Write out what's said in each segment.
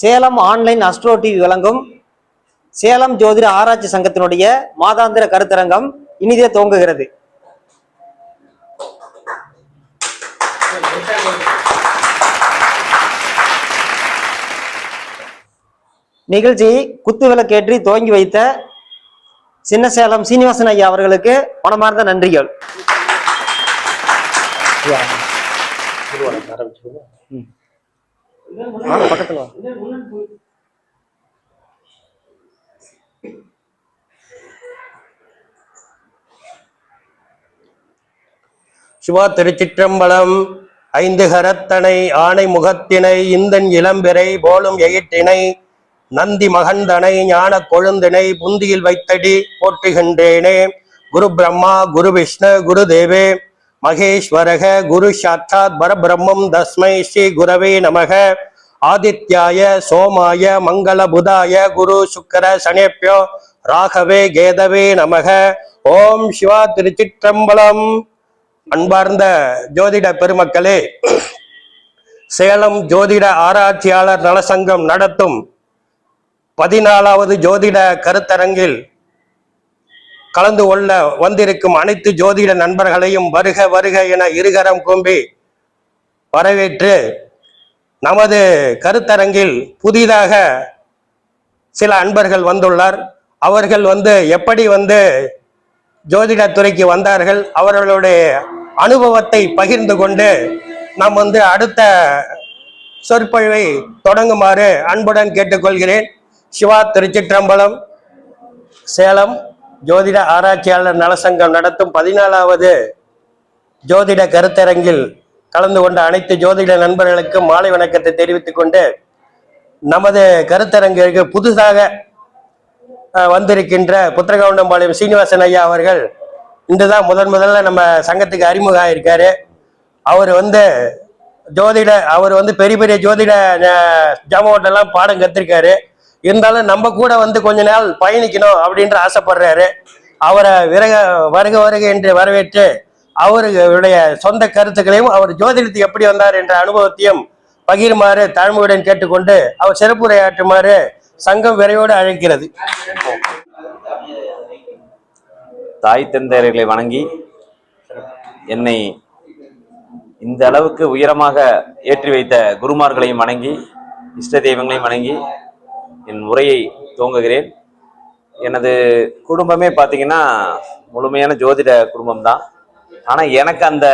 Salem online astro TV வழங்கும் சேலம் ஜோதிட ஆராய்ச்சி சங்கத்தினுடைய மாதாந்திர கருத்தரங்கம் இனிதே துவங்குகிறது. நிகழ்ச்சி குத்துவிளக்கேற்றி துவங்கி வைத்த சின்ன சேலம் சீனிவாசன் ஐயா அவர்களுக்கு மனமார்ந்த நன்றிகள். வாங்க, பக்கத்துல வா. சிவா திருச்சிற்றம்பலம் ஐந்து கரத்தனை ஆணை முகத்தினை இந்தன் இளம்பிறை போலும் எயிற்றினை நந்தி மகந்தனை ஞான கொழுந்தினை புந்தியில் வைத்தடி போற்றுகின்றேனே குரு பிரம்மா குரு விஷ்ணு குரு தேவே மகேஸ்வரக குரு சாட்சாத் பரபிரம்மம் தஸ்மை ஸ்ரீ குரவே நமக. ஆதித்யாய சோமாய மங்கள புதாய குரு சுக்கர சனேப்பியோ ராகவே கேதவே நமக. ஓம் சிவா திருச்சிற்றம்பலம். அன்பார்ந்த ஜோதிட பெருமக்களே சேலம் ஜோதிட ஆராய்ச்சியாளர் நலசங்கம் நடத்தும் பதினாலாவது ஜோதிட கருத்தரங்கில் கலந்து கொள்ள வந்திருக்கும் அனைத்து ஜோதிட நண்பர்களையும் வருக வருக என இருகரம் கூம்பி வரவேற்று நமது கருத்தரங்கில் புதிதாக சில அன்பர்கள் வந்துள்ளார். அவர்கள் வந்து எப்படி வந்து ஜோதிடத்துறைக்கு வந்தார்கள் அவர்களுடைய அனுபவத்தை பகிர்ந்து கொண்டு நாம் வந்து அடுத்த சொற்பொழிவை தொடங்குமாறு அன்புடன் கேட்டுக்கொள்கிறேன். சிவா திருச்சிற்றம்பலம் சேலம். ஜோதிட ஆராய்ச்சியாளர் நலசங்கம் நடத்தும் பதினாலாவது ஜோதிட கருத்தரங்கில் கலந்து கொண்ட அனைத்து ஜோதிட நண்பர்களுக்கும் மாலை வணக்கத்தை தெரிவித்துக் கொண்டு நமது கருத்தரங்கிற்கு புதுசாக வந்திருக்கின்ற புத்திரகவுண்டம்பாளையம் சீனிவாசன் ஐயா அவர்கள் இன்றுதான் முதன் முதல்ல நம்ம சங்கத்துக்கு அறிமுகம் ஆயிருக்காரு அவர் வந்து ஜோதிட அவர் வந்து பெரிய பெரிய ஜோதிட ஜாமோட்டெல்லாம் பாடம் கத்திருக்காரு. இருந்தாலும் நம்ம கூட வந்து கொஞ்ச நாள் பயணிக்கணும் அப்படின்ற ஆசைப்படுறாரு. அவரை விறக வருக வருக என்று வரவேற்று அவருடைய சொந்த கருத்துக்களையும் அவர் ஜோதிடத்துக்கு எப்படி வந்தார் என்ற அனுபவத்தையும் பகிருமாறு தாழ்மையுடன் கேட்டுக்கொண்டு அவர் சிறப்புரையாற்றுமாறு சங்கம் விரைவோடு அழைக்கிறது. தாய் தந்தையர்களை வணங்கி என்னை இந்த அளவுக்கு உயரமாக ஏற்றி வைத்த குருமார்களையும் வணங்கி இஷ்ட தெய்வங்களையும் வணங்கி என் உரையை துவங்குகிறேன். எனது குடும்பமே பார்த்தீங்கன்னா முழுமையான ஜோதிட குடும்பம் தான் ஆனால் எனக்கு அந்த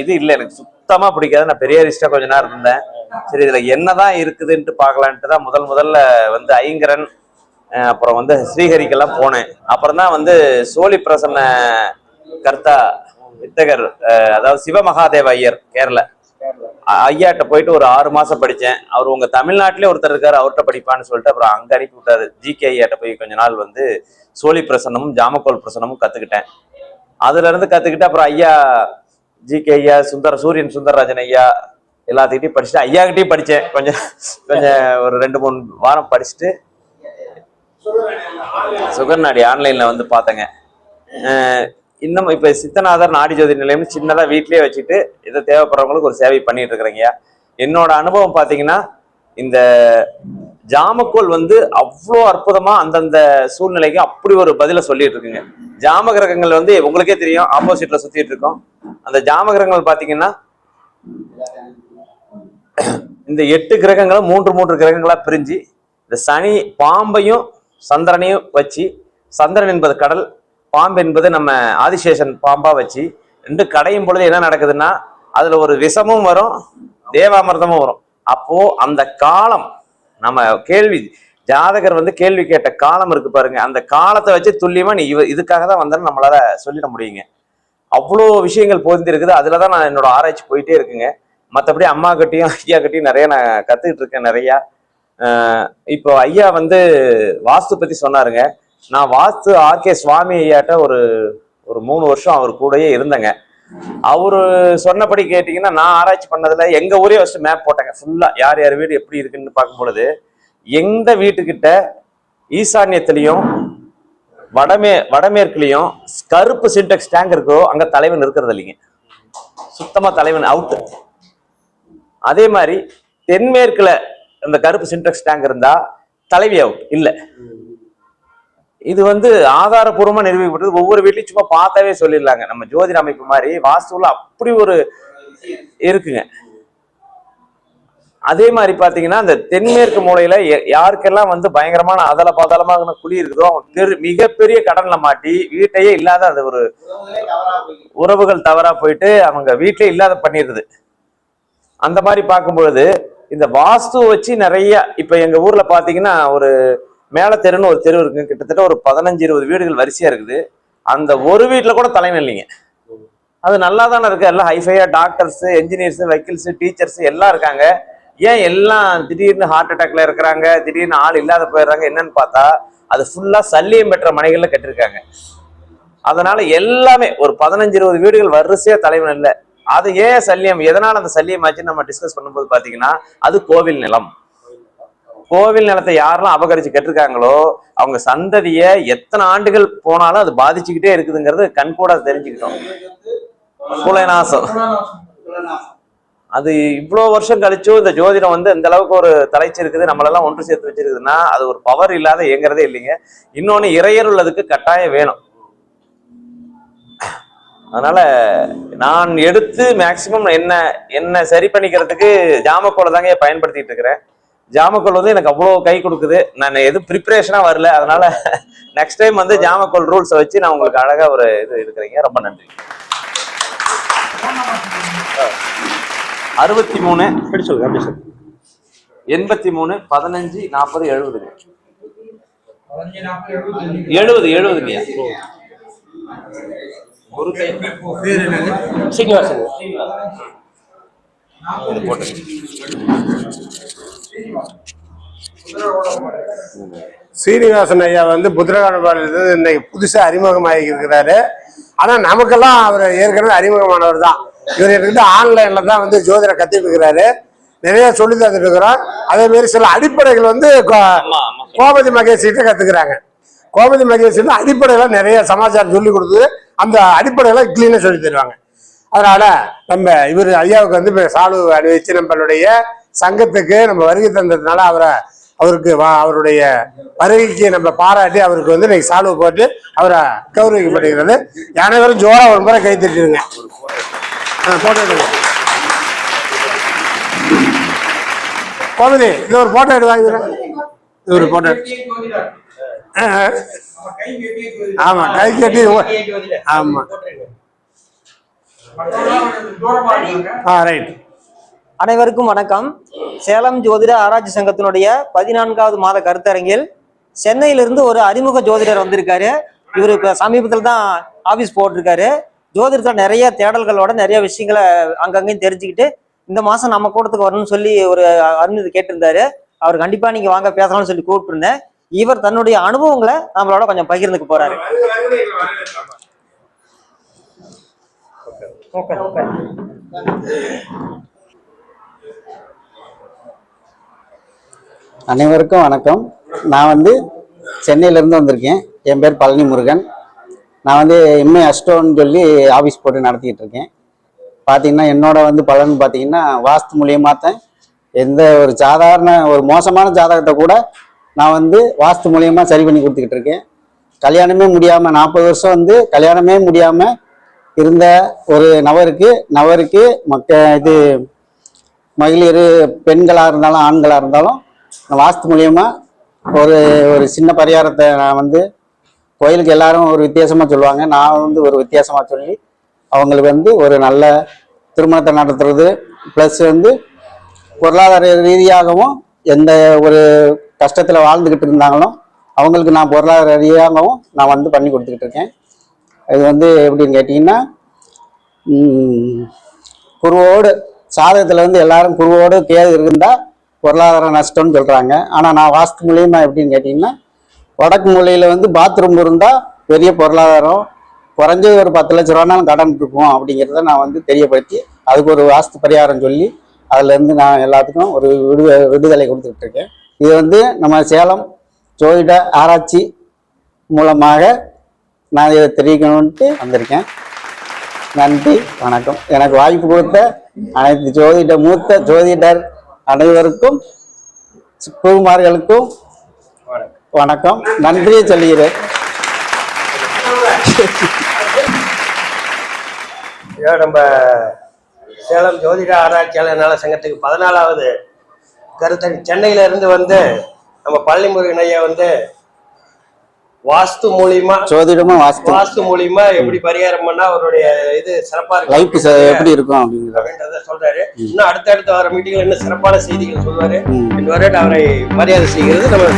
இது இல்லை. எனக்கு சுத்தமாக பிடிக்காது. நான் பெரியாரிஸ்டாக கொஞ்ச நேரம் இருந்தேன். சரி இதில் என்னதான் இருக்குதுன்ட்டு பார்க்கலான்ட்டு தான் முதல் முதல்ல வந்து ஐங்கரன் அப்புறம் வந்து ஸ்ரீஹரிக்கெல்லாம் போனேன். அப்புறம் தான் வந்து சோழி பிரசன்ன கர்த்தா வித்தகர் அதாவது சிவமகாதேவ ஐயர் கேரள. ஐயாட்ட போயிட்டு ஒரு ஆறு மாசம் படிச்சேன். அவர் உங்க தமிழ்நாட்டிலே ஒருத்தர் இருக்காரு அவர்கிட்ட படிப்பான்னு சொல்லிட்டு அப்புறம் அங்க அனுப்பி விட்டாரு. ஜிகே ஐயாட்ட போய் கொஞ்ச நாள் வந்து சோழி பிரசன்னமும் ஜாமக்கோல் பிரசன்னமும் கத்துக்கிட்டேன். அதுல இருந்து கத்துக்கிட்டு அப்புறம் ஐயா ஜிகே ஐயா சுந்தர சூரியன் சுந்தரராஜன் ஐயா எல்லாத்துக்கிட்டையும் படிச்சுட்டு ஐயா கிட்டயும் படிச்சேன். கொஞ்சம் கொஞ்சம் ஒரு ரெண்டு மூணு வாரம் படிச்சுட்டு சுகர்நாடி ஆன்லைன்ல வந்து பார்த்தேங்க. இன்னும் இப்ப சித்தநாதர் நாடி ஜோதி நிலையம் சின்னதா வீட்லயே வச்சுட்டு இதை தேவைப்படுறவங்களுக்கு ஒரு சேவை பண்ணிட்டு இருக்கிறேங்க. என்னோட அனுபவம் பாத்தீங்கன்னா இந்த ஜாமக்கோல் வந்து அவ்வளோ அற்புதமா அந்தந்த சூழ்நிலைக்கு அப்படி ஒரு பதில சொல்லிட்டு இருக்குங்க. ஜாம கிரகங்கள் வந்து உங்களுக்கே தெரியும் ஆப்போசிட்ல சுத்திட்டு இருக்கோம். அந்த ஜாம கிரகங்கள் பாத்தீங்கன்னா இந்த எட்டு கிரகங்களும் மூன்று மூன்று கிரகங்களா பிரிஞ்சு இந்த சனி பாம்பையும் சந்திரனையும் வச்சு சந்திரன் என்பது கடல் பாம்பு என்பது நம்ம ஆதிசேஷன் பாம்பா வச்சு ரெண்டு கடையும் பொழுது என்ன நடக்குதுன்னா அதுல ஒரு விஷமும் வரும் தேவாமிர்தமும் வரும். அப்போ அந்த காலம் நம்ம கேள்வி ஜாதகர் வந்து கேள்வி கேட்ட காலம் இருக்கு பாருங்க. அந்த காலத்தை வச்சு துல்லியமா நீ இவ இதுக்காக தான் வந்தேன்னு நம்மளால சொல்லிட முடியுங்க. அவ்வளோ விஷயங்கள் பொருந்திருக்குது அதில் அதுல தான் நான் என்னோட ஆராய்ச்சி போயிட்டே இருக்குங்க. மற்றபடி அம்மா கிட்டயும் ஐயா கிட்டயும் நிறைய நான் கத்துக்கிட்டு இருக்கேன் நிறையா. இப்போ ஐயா வந்து வாஸ்து பத்தி சொன்னாருங்க. நான் வாஸ்து ஆர்கே சுவாமி ஐயாட்ட ஒரு ஒரு மூணு வருஷம் அவர் கூடயே இருந்தேங்க. அவரு சொன்னபடி கேட்டீங்கன்னா நான் ஆராய்ச்சி பண்ணதுல எங்க ஊரே ஃபர்ஸ்ட் மேப் போட்டேங்க. ஃபுல்லா யார் யார் வீடு எப்படி இருக்குன்னு பார்க்கும் பொழுது எந்த வீட்டுக்கிட்ட ஈசான்யத்திலையும் வடமே வடமேற்குலையும் கருப்பு சின்டெக்ஸ் டேங்க் இருக்கோ அங்க தலைவன் இருக்கிறது இல்லைங்க. சுத்தமா தலைவன் அவுட் அதே மாதிரி தென்மேற்குல இந்த கருப்பு சின்டெக்ஸ் டேங்க் இருந்தா தலைவி அவுட் இல்லை. இது வந்து ஆதாரபூர்வமா நிரூபிக்கப்பட்டது. ஒவ்வொரு வீட்லையும் சும்மா பார்த்தாவே சொல்லிடலாங்க. நம்ம ஜோதிட அமைப்பு மாதிரி வாஸ்துல அப்படி ஒரு இருக்குங்க. அதே மாதிரி பாத்தீங்கன்னா இந்த தென்மேற்கு மூலையில யாருக்கெல்லாம் வந்து பயங்கரமான அதல பாதாளமான குழி இருக்குதோ அவங்க பெரு மிகப்பெரிய கடன்ல மாட்டி வீட்டையே இல்லாத அந்த ஒரு உறவுகள் தவறா போயிட்டு அவங்க வீட்டிலே இல்லாத பண்ணிடுது அந்த மாதிரி பார்க்கும் பொழுது இந்த வாஸ்து வச்சு நிறைய இப்ப எங்க ஊர்ல பாத்தீங்கன்னா ஒரு மேல தெருன்னு ஒரு தெரு இருக்கு கிட்டத்தட்ட ஒரு பதினஞ்சு இருபது வீடுகள் வரிசையா இருக்குது. அந்த ஒரு வீட்டில் கூட தலைவன் இல்லைங்க. அது நல்லா தானே இருக்கு. எல்லாம் ஹைஃபையா டாக்டர்ஸ் என்ஜினியர்ஸ் வக்கீல்ஸ் டீச்சர்ஸ் எல்லாம் இருக்காங்க. ஏன் எல்லாம் திடீர்னு ஹார்ட் அட்டாக்ல இருக்கிறாங்க? திடீர்னு ஆள் இல்லாத போயிடுறாங்க. என்னன்னு பார்த்தா அது ஃபுல்லா சல்லியம் பெற்ற மனைகள்ல கட்டிருக்காங்க. அதனால எல்லாமே ஒரு பதினஞ்சு இருபது வீடுகள் வரிசையா தலைவன் இல்லை. அது ஏன் சல்லியம்? எதனால அந்த சல்லியம் ஆச்சுன்னு நம்ம டிஸ்கஸ் பண்ணும்போது பாத்தீங்கன்னா அது கோவில் நிலம். கோவில் நிலத்தை யாரெல்லாம் அபகரிச்சு கட்டிருக்காங்களோ அவங்க சந்ததிய எத்தனை ஆண்டுகள் போனாலும் அது பாதிச்சுக்கிட்டே இருக்குதுங்கிறது கண்கூட தெரிஞ்சுக்கிட்டோம். குலநாசம். அது இவ்வளோ வருஷம் கழிச்சும் இந்த ஜோதிடம் வந்து இந்த அளவுக்கு ஒரு தலைச்சு இருக்குது நம்மளெல்லாம் ஒன்று சேர்த்து வச்சிருக்குதுன்னா அது ஒரு பவர் இல்லாத இயங்குறதே இல்லைங்க. இன்னொன்று இறையர் உள்ளதுக்கு கட்டாயம் வேணும். அதனால நான் எடுத்து மேக்சிமம் என்ன என்ன சரி பண்ணிக்கிறதுக்கு ஜாமக்கோலை தாங்க பயன்படுத்திட்டு இருக்கிறேன். ஜாமக்கோல் வந்து எனக்கு அவ்வளோ கை கொடுக்குது. நான் எதுவும் ப்ரிப்பரேஷனாக வரல. அதனால நெக்ஸ்ட் டைம் வந்து ஜாமக்கோல் ரூல்ஸை வச்சு நான் உங்களுக்கு அழகா ஒரு இது இருக்கிறீங்க ரொம்ப நன்றி. அறுபத்தி மூணு அப்படி சொல்லுங்க அப்படி சொல்லுங்க எண்பத்தி மூணு பதினஞ்சு நாற்பது எழுபதுங்க. எழுபது எழுபதுங்கய்யா ஒரு கை சீனிவாசன் இது சீனிவாசன் ஐயா வந்து புத்திரகாண்டபாளையத்துல இன்னைக்கு புதுசா அறிமுகமாகி இருக்கிறாரு ஆனா நமக்கெல்லாம் அவர் ஏற்கனவே அறிமுகமானவர் தான். இவர் என்கிட்ட ஆன்லைன்ல தான் வந்து ஜோதிட கத்திட்டு இருக்கிறாரு. நிறைய சொல்லி தந்துட்டு இருக்கிறோம். அதே மாதிரி சில அடிப்படைகள் வந்து கோமதி மகேஷிட்ட கத்துக்கிறாங்க. கோமதி மகேஷிட்ட அடிப்படையில நிறைய சமாச்சாரம் சொல்லி கொடுத்து அந்த அடிப்படையில கிளீனா சொல்லி தருவாங்க. அதனால நம்ம இவர் ஐயாவுக்கு வந்து இப்ப சால்வு அணிவிச்சு நம்மளுடைய சங்கத்துக்கு நம்ம வருகை தந்ததுனால அவரை அவருக்கு வா- அவருடைய வருகைக்கு நம்ம பாராட்டி அவருக்கு வந்து இன்னைக்கு சால்வு போட்டு அவரை கௌரவிக்கப்படுகிறது அனைவரும் ஜோரா ஒரு முறை கை தட்டிடுங்க. ஆ, போட்டோ கோமதி இது ஒரு போட்டோ எடு வாங்கிக்கிறேன் இது ஒரு போட்டோ ஆமா கை கட்டி ஆமா. ஆ ரைட் அனைவருக்கும் வணக்கம். சேலம் ஜோதிட ஆராய்ச்சி சங்கத்தினுடைய பதினான்காவது மாத கருத்தரங்கில் சென்னையிலிருந்து ஒரு அறிமுக ஜோதிடர் வந்திருக்காரு. இவர் இப்போ சமீபத்தில் தான் ஆஃபீஸ் போட்டிருக்காரு. ஜோதிடத்தில் நிறைய தேடல்களோட நிறைய விஷயங்களை அங்கங்கேயும் தெரிஞ்சுக்கிட்டு இந்த மாதம் நம்ம கூட்டத்துக்கு வரணும்னு சொல்லி ஒரு அருண் கேட்டிருந்தாரு. அவர் கண்டிப்பாக நீங்கள் வாங்க பேசலாம்னு சொல்லி கூப்பிட்டுருந்தேன். இவர் தன்னுடைய அனுபவங்களை நம்மளோட கொஞ்சம் பகிர்ந்துக்கு போறாரு. Okay okay. அனைவருக்கும் வணக்கம். நான் வந்து சென்னையிலேருந்து வந்திருக்கேன். என் பேர் பழனி முருகன். நான் வந்து எம்ஏ அஸ்டோன்னு சொல்லி ஆஃபீஸ் போட்டு நடத்திக்கிட்டு இருக்கேன். பார்த்தீங்கன்னா என்னோட வந்து பலன் பார்த்தீங்கன்னா வாஸ்து மூலியமாக தான் எந்த ஒரு சாதாரண ஒரு மோசமான ஜாதகத்தை கூட நான் வந்து வாஸ்து மூலியமாக சரி பண்ணி கொடுத்துக்கிட்டு இருக்கேன். கல்யாணமே முடியாமல் நாற்பது வருஷம் வந்து கல்யாணமே முடியாமல் இருந்த ஒரு நபருக்கு நபருக்கு மக்க இது மகளிர் பெண்களாக இருந்தாலும் ஆண்களாக இருந்தாலும் வாஸ்து மூலியமா ஒரு ஒரு சின்ன பரிகாரத்தை நான் வந்து கோயிலுக்கு எல்லாரும் ஒரு வித்தியாசமாக சொல்லுவாங்க. நான் வந்து ஒரு வித்தியாசமாக சொல்லி அவங்களுக்கு வந்து ஒரு நல்ல திருமணத்தை நடத்துறது ப்ளஸ் வந்து பொருளாதார ரீதியாகவும் எந்த ஒரு கஷ்டத்தில் வாழ்ந்துக்கிட்டு இருந்தாங்களோ அவங்களுக்கு நான் பொருளாதார ரீதியாகவும் நான் வந்து பண்ணி கொடுத்துக்கிட்டு இருக்கேன். இது வந்து எப்படின்னு கேட்டிங்கன்னா குருவோடு சாதகத்தில் வந்து எல்லாரும் குருவோடு கேது இருந்தால் பொருளாதார நஷ்டம்னு சொல்கிறாங்க ஆனால் நான் வாஸ்து மூலியமா எப்படின்னு கேட்டிங்கன்னா வடக்கு மூலையில் வந்து பாத்ரூம் இருந்தால் பெரிய பொருளாதாரம் குறைஞ்சது ஒரு பத்து லட்ச ரூபானாலும் கடன் இருக்கும் அப்படிங்கிறத நான் வந்து தெரியப்படுத்தி அதுக்கு ஒரு வாஸ்து பரிகாரம் சொல்லி அதுலேருந்து நான் எல்லாத்துக்கும் ஒரு விடு விடுதலை கொடுத்துட்ருக்கேன் இது வந்து நம்ம சேலம் ஜோதிட ஆராய்ச்சி மூலமாக நான் இதை தெரிவிக்கணும்ட்டு வந்திருக்கேன். நன்றி வணக்கம். எனக்கு வாய்ப்பு கொடுத்த அனைத்து ஜோதிட மூத்த ஜோதிடர் அனைவருக்கும் குருமார்களுக்கும் வணக்கம். நன்றியை சொல்கிறேன் நம்ம சேலம் ஜோதிட ஆராய்ச்சியாளர் நல சங்கத்துக்கு பதினாலாவது கருத்தறி சென்னையில இருந்து வந்து நம்ம பள்ளி முருகனையை வந்து வாஸ்து மூலியமா ஜோதிடமும் வாஸ்து. வாஸ்து மூலியமா எப்படி பரிகாரம் பண்ணா அவருடைய இது சிறப்பா லைஃப் இருக்கும் எப்படி இருக்கும் அப்படிங்கிறத. சொல்றாரு. இன்னும் அடுத்தடுத்த வர மீட்டிங்ல இன்னும் சிறப்பான செய்திகள் சொல்லுவாரு ம். இந்த வரை அவரை மரியாதை செய்கிறது நம்ம.